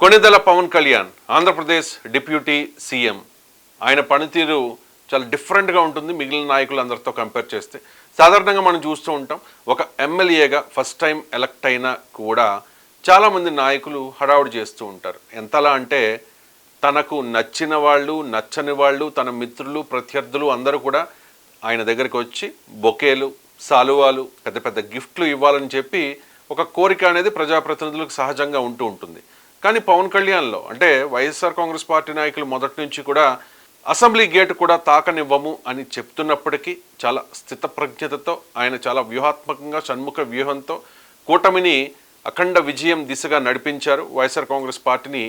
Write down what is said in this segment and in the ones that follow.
Konidela Pawan Kalyan Andhra Pradesh deputy CM. ఆయన పనితీరు చాలా డిఫరెంట్గా ఉంటుంది మిగిలిన నాయకులందరితో కంపేర్ చేస్తే. సాధారణంగా మనం చూస్తూ ఉంటాం ఒక ఎమ్మెల్యేగా ఫస్ట్ టైం ఎలక్ట్ అయినా కూడా చాలామంది నాయకులు హడావుడి చేస్తూ ఉంటారు. ఎంతలా అంటే తనకు నచ్చిన వాళ్ళు నచ్చని వాళ్ళు తన మిత్రులు ప్రత్యర్థులు అందరూ కూడా ఆయన దగ్గరికి వచ్చి బొకేలు సాలువాలు పెద్ద పెద్ద గిఫ్ట్లు ఇవ్వాలని చెప్పి ఒక కోరిక అనేది ప్రజాప్రతినిధులకు సహజంగా ఉంటూ ఉంటుంది. కానీ పవన్ కళ్యాణ్లో అంటే వైఎస్ఆర్ కాంగ్రెస్ పార్టీ నాయకులు మొదటి నుంచి కూడా అసెంబ్లీ గేట్ కూడా తాకనివ్వము అని చెప్తున్నప్పటికీ చాలా స్థితప్రజ్ఞతతో ఆయన చాలా వ్యూహాత్మకంగా షణ్ముఖ వ్యూహంతో కూటమిని అఖండ విజయం దిశగా నడిపించారు. వైఎస్ఆర్ కాంగ్రెస్ పార్టీని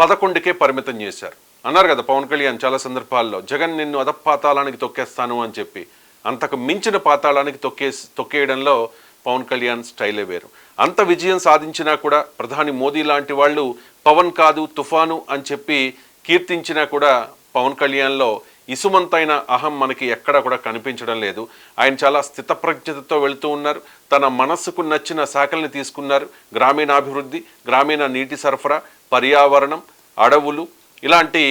పదకొండుకే పరిమితం చేశారు. అన్నారు కదా పవన్ కళ్యాణ్ చాలా సందర్భాల్లో జగన్ నిన్ను అధపాతాళానికి తొక్కేస్తాను అని చెప్పి. అంతకు మించిన పాతాళానికి తొక్కే తొక్కేయడంలో పవన్ కళ్యాణ్ స్టైలే వేరు. అంత విజయం సాధించినా కూడా ప్రధాని మోదీ లాంటి వాళ్ళు పవన్ కాదు తుఫాను అని చెప్పి కీర్తించినా కూడా పవన్ కళ్యాణ్లో ఇసుమంతైన అహం మనకి ఎక్కడ కూడా కనిపించడం లేదు. ఆయన చాలా స్థితప్రజ్ఞతతో వెళుతూ ఉన్నారు. తన మనస్సుకు నచ్చిన శాఖల్ని తీసుకున్నారు. గ్రామీణాభివృద్ధి గ్రామీణ నీటి సరఫరా పర్యావరణం అడవులు ఇలాంటి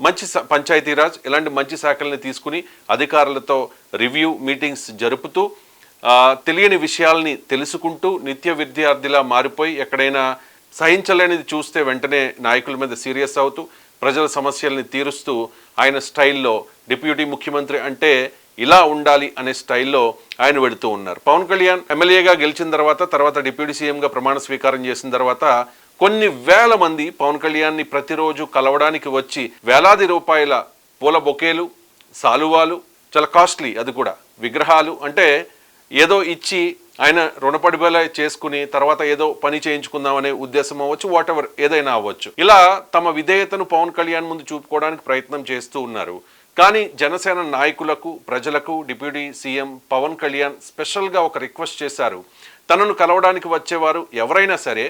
మంచి పంచాయతీరాజ్ ఇలాంటి మంచి శాఖల్ని తీసుకుని అధికారులతో రివ్యూ మీటింగ్స్ జరుపుతూ తెలియని విషయాల్ని తెలుసుకుంటూ నిత్య విద్యార్థిలా మారిపోయి ఎక్కడైనా సహించలేనిది చూస్తే వెంటనే నాయకుల మీద సీరియస్ అవుతూ ప్రజల సమస్యల్ని తీరుస్తూ ఆయన స్టైల్లో డిప్యూటీ ముఖ్యమంత్రి అంటే ఇలా ఉండాలి అనే స్టైల్లో ఆయన వెళుతూ ఉన్నారు. పవన్ కళ్యాణ్ ఎమ్మెల్యేగా గెలిచిన తర్వాత తర్వాత డిప్యూటీ సీఎంగా ప్రమాణ స్వీకారం చేసిన తర్వాత కొన్ని వేల మంది పవన్ కళ్యాణ్ని ప్రతిరోజు కలవడానికి వచ్చి వేలాది రూపాయల పూల బొకేలు సాలువాలు చాలా కాస్ట్లీ అది కూడా విగ్రహాలు అంటే ఏదో ఇచ్చి ఆయన రుణపడిబల చేసుకుని తర్వాత ఏదో పని చేయించుకుందామనే ఉద్దేశం అవ్వచ్చు వాట్ ఎవర్ ఏదైనా అవ్వచ్చు. ఇలా తమ విధేయతను పవన్ కళ్యాణ్ ముందు చూపుకోవడానికి ప్రయత్నం చేస్తూ ఉన్నారు. కానీ జనసేన నాయకులకు ప్రజలకు డిప్యూటీ సీఎం పవన్ కళ్యాణ్ స్పెషల్గా ఒక రిక్వెస్ట్ చేశారు. తనను కలవడానికి వచ్చేవారు ఎవరైనా సరే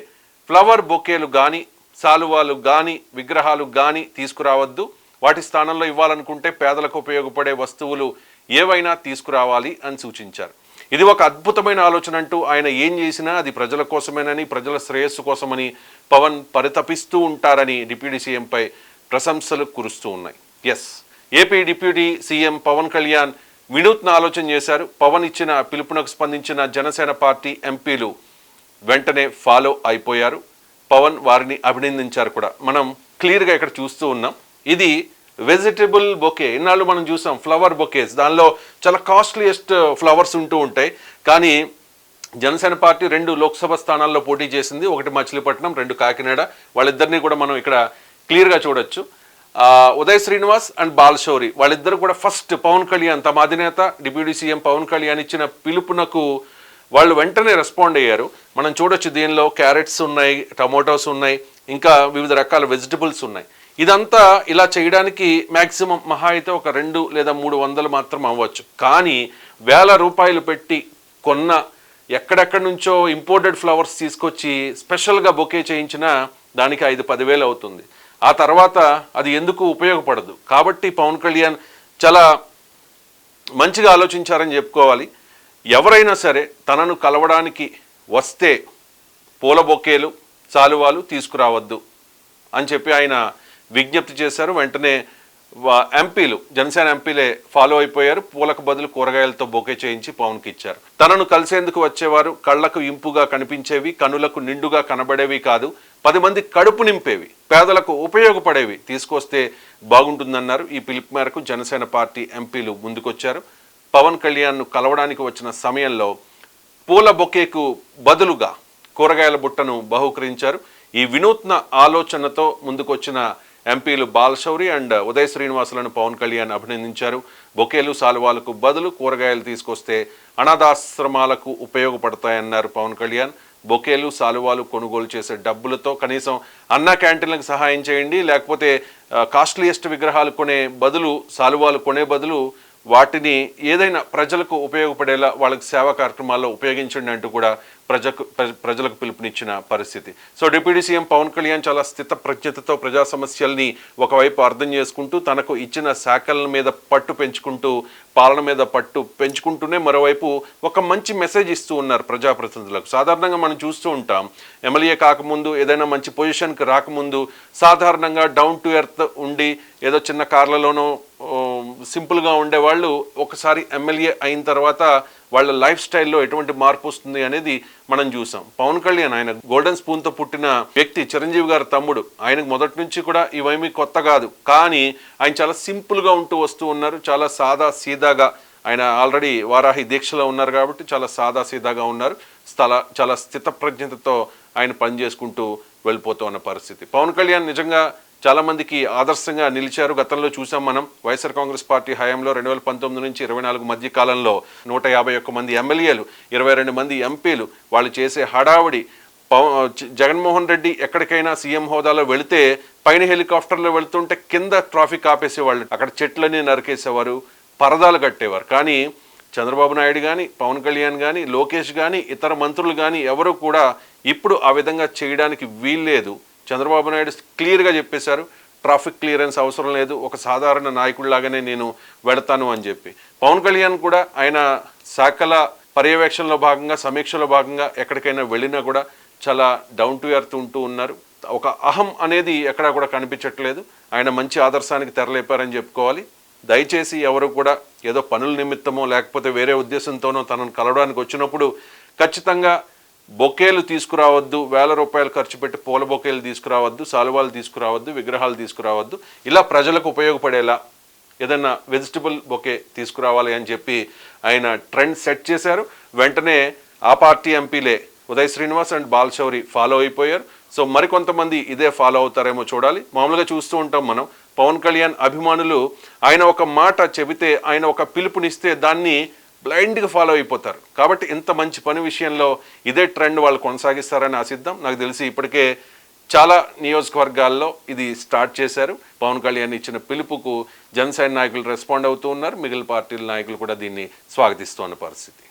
ఫ్లవర్ బొకేలు కానీ సాలువాలు కానీ విగ్రహాలు కానీ తీసుకురావద్దు. వాటి స్థానంలో ఇవ్వాలనుకుంటే పేదలకు ఉపయోగపడే వస్తువులు ఏవైనా తీసుకురావాలి అని సూచించారు. ఇది ఒక అద్భుతమైన ఆలోచన అంటూ ఆయన ఏం చేసినా అది ప్రజల కోసమేనని ప్రజల శ్రేయస్సు కోసమని పవన్ పరితపిస్తూ ఉంటారని డిప్యూటీ సీఎంపై ప్రశంసలు కురుస్తూ ఉన్నాయి. Yes AP deputy CM Pawan Kalyan వినూత్న ఆలోచన చేశారు. పవన్ ఇచ్చిన పిలుపునకు స్పందించిన జనసేన పార్టీ ఎంపీలు వెంటనే ఫాలో అయిపోయారు. పవన్ వారిని అభినందించారు కూడా. మనం క్లియర్గా ఇక్కడ చూస్తూ ఉన్నాం. ఇది వెజిటబుల్ బొకే ఇన్నాళ్ళు మనం చూసాం ఫ్లవర్ బొకేస్ దానిలో చాలా కాస్ట్లీయెస్ట్ ఫ్లవర్స్ uh, ఉంటూ ఉంటాయి. కానీ జనసేన పార్టీ రెండు లోక్సభ స్థానాల్లో పోటీ చేసింది. ఒకటి మచిలీపట్నం రెండు కాకినాడ. వాళ్ళిద్దరిని కూడా మనం ఇక్కడ క్లియర్గా చూడొచ్చు. ఉదయ్ శ్రీనివాస్ అండ్ బాలశౌరి. వాళ్ళిద్దరు కూడా ఫస్ట్ పవన్ కళ్యాణ్ తమ అధినేత డిప్యూటీ సీఎం పవన్ కళ్యాణ్ ఇచ్చిన పిలుపునకు వాళ్ళు వెంటనే రెస్పాండ్ అయ్యారు. మనం చూడొచ్చు దీనిలో క్యారెట్స్ ఉన్నాయి టమోటోస్ ఉన్నాయి ఇంకా వివిధ రకాల వెజిటబుల్స్ ఉన్నాయి. ఇదంతా ఇలా చేయడానికి మ్యాక్సిమం మహా అయితే ఒక రెండు లేదా మూడు వందలు మాత్రం అవ్వచ్చు. కానీ వేల రూపాయలు పెట్టి కొన్న ఎక్కడెక్కడి నుంచో ఇంపోర్టెడ్ ఫ్లవర్స్ తీసుకొచ్చి స్పెషల్గా బొకే చేయించినా దానికి ఐదు పదివేలు అవుతుంది. ఆ తర్వాత అది ఎందుకు ఉపయోగపడదు? కాబట్టి పవన్ కళ్యాణ్ చాలా మంచిగా ఆలోచించారని చెప్పుకోవాలి. ఎవరైనా సరే తనను కలవడానికి వస్తే పూల బొకేలు చాలువాలు తీసుకురావద్దు అని చెప్పి ఆయన విజ్ఞప్తి చేశారు. వెంటనే ఎంపీలు జనసేన ఎంపీలే ఫాలో అయిపోయారు. పూలకు బదులు కూరగాయలతో బొకే చేయించి పవన్కి ఇచ్చారు. తనను కలిసేందుకు వచ్చేవారు కళ్ళకు ఇంపుగా కనిపించేవి కనులకు నిండుగా కనబడేవి కాదు పది మంది కడుపు నింపేవి పేదలకు ఉపయోగపడేవి. తీసుకొస్తే బాగుంటుందన్నారు. ఈ పిలుపు మేరకు జనసేన పార్టీ ఎంపీలు ముందుకొచ్చారు. పవన్ కళ్యాణ్ను కలవడానికి వచ్చిన సమయంలో పూల బొకేకు బదులుగా కూరగాయల బుట్టను బహుకరించారు. ఈ వినూత్న ఆలోచనతో ముందుకొచ్చిన ఎంపీలు బాలశౌరి అండ్ ఉదయ శ్రీనివాసులను పవన్ కళ్యాణ్ అభినందించారు. బొకేలు సాలువాలకు బదులు కూరగాయలు తీసుకొస్తే అనాథాశ్రమాలకు ఉపయోగపడతాయన్నారు పవన్ కళ్యాణ్. బొకేలు సాలువాలు కొనుగోలు చేసే డబ్బులతో కనీసం అన్న క్యాంటీన్లకు సహాయం చేయండి లేకపోతే కాస్ట్లీయెస్ట్ విగ్రహాలు కొనే బదులు సాలువాలు కొనే బదులు వాటిని ఏదైనా ప్రజలకు ఉపయోగపడేలా వాళ్ళకి సేవా కార్యక్రమాల్లో ఉపయోగించండి అంటూ కూడా ప్రజకు ప్రజలకు పిలుపునిచ్చిన పరిస్థితి. So deputy CM Pawan Kalyan చాలా స్థిత ప్రజ్ఞతతో ప్రజా సమస్యల్ని ఒకవైపు అర్థం చేసుకుంటూ తనకు ఇచ్చిన శాఖల మీద పట్టు పెంచుకుంటూ పాలన మీద పట్టు పెంచుకుంటూనే మరోవైపు ఒక మంచి మెసేజ్ ఇస్తూ ఉన్నారు ప్రజాప్రతినిధులకు. సాధారణంగా మనం చూస్తూ ఉంటాం ఎమ్మెల్యే కాకముందు ఏదైనా మంచి పొజిషన్కి రాకముందు సాధారణంగా డౌన్ టు ఎర్త్ ఉండి ఏదో చిన్న కార్లలోనో సింపుల్గా ఉండేవాళ్ళు ఒకసారి ఎమ్మెల్యే అయిన తర్వాత వాళ్ళ లైఫ్ స్టైల్లో ఎటువంటి మార్పు వస్తుంది అనేది మనం చూసాం. పవన్ కళ్యాణ్ ఆయన గోల్డెన్ స్పూన్తో పుట్టిన వ్యక్తి చిరంజీవి గారి తమ్ముడు. ఆయనకు మొదటి నుంచి కూడా ఇవేమీ కొత్త కాదు. కానీ ఆయన చాలా సింపుల్గా ఉంటూ వస్తూ ఉన్నారు. చాలా సాదా సీదాగా ఆయన ఆల్రెడీ వారాహి దీక్షలో ఉన్నారు కాబట్టి చాలా సాదా సీదాగా ఉన్నారు. స్థల చాలా స్థితప్రజ్ఞతతో ఆయన పనిచేసుకుంటూ వెళ్ళిపోతూ ఉన్న పరిస్థితి. పవన్ కళ్యాణ్ నిజంగా చాలామందికి ఆదర్శంగా నిలిచారు. గతంలో చూసాం మనం వైఎస్ఆర్ కాంగ్రెస్ పార్టీ హయాంలో రెండు వేల పంతొమ్మిది నుంచి ఇరవై నాలుగు మధ్య కాలంలో నూట యాభై ఒక్క మంది ఎమ్మెల్యేలు ఇరవై రెండు మంది ఎంపీలు వాళ్ళు చేసే హడావుడి. జగన్మోహన్ రెడ్డి ఎక్కడికైనా సీఎం హోదాలో వెళితే పైన హెలికాప్టర్లో వెళ్తుంటే కింద ట్రాఫిక్ ఆపేసేవాళ్ళు. అక్కడ చెట్లన్నీ నరికేసేవారు పరదాలు కట్టేవారు. కానీ చంద్రబాబు నాయుడు కానీ పవన్ కళ్యాణ్ కానీ లోకేష్ కానీ ఇతర మంత్రులు కానీ ఎవరు కూడా ఇప్పుడు ఆ విధంగా చేయడానికి వీల్లేదు. చంద్రబాబు నాయుడు క్లియర్గా చెప్పేశారు ట్రాఫిక్ క్లియరెన్స్ అవసరం లేదు ఒక సాధారణ నాయకుడిలాగానే నేను వెడతాను అని చెప్పి. పవన్ కళ్యాణ్ కూడా ఆయన శాఖల పర్యవేక్షణలో భాగంగా సమీక్షలో భాగంగా ఎక్కడికైనా వెళ్ళినా కూడా చాలా డౌన్ టు ఎర్త్ ఉంటూ ఉన్నారు. ఒక అహం అనేది ఎక్కడా కూడా కనిపించట్లేదు. ఆయన మంచి ఆదర్శానికి తెరలేపారని చెప్పుకోవాలి. దయచేసి ఎవరు కూడా ఏదో పనుల నిమిత్తమో లేకపోతే వేరే ఉద్దేశంతోనో తనను కలవడానికి వచ్చినప్పుడు ఖచ్చితంగా బొకేలు తీసుకురావద్దు వేల రూపాయలు ఖర్చు పెట్టి పూల బొకేలు తీసుకురావద్దు సాలువాలు తీసుకురావద్దు విగ్రహాలు తీసుకురావద్దు. ఇలా ప్రజలకు ఉపయోగపడేలా ఏదన్నా వెజిటబుల్ బొకే తీసుకురావాలి అని చెప్పి ఆయన ట్రెండ్ సెట్ చేశారు. వెంటనే ఆ పార్టీ ఎంపీలే ఉదయ్ శ్రీనివాస్ అండ్ బాల్శౌరి ఫాలో అయిపోయారు. సో మరికొంతమంది ఇదే ఫాలో అవుతారేమో చూడాలి. మామూలుగా చూస్తూ ఉంటాం మనం. పవన్ కళ్యాణ్ అభిమానులు ఆయన ఒక మాట చెబితే ఆయన ఒక పిలుపునిస్తే దాన్ని బ్లైండ్గా ఫాలో అయిపోతారు. కాబట్టి ఇంత మంచి పని విషయంలో ఇదే ట్రెండ్ వాళ్ళు కొనసాగిస్తారని ఆశిద్దాం నాకు తెలిసి ఇప్పటికే చాలా నియోజకవర్గాల్లో ఇది స్టార్ట్ చేశారు. పవన్ కళ్యాణ్ ఇచ్చిన పిలుపుకు జనసేన నాయకులు రెస్పాండ్ అవుతూ ఉన్నారు. మిగిలిన పార్టీల నాయకులు కూడా దీన్ని స్వాగతిస్తున్న పరిస్థితి.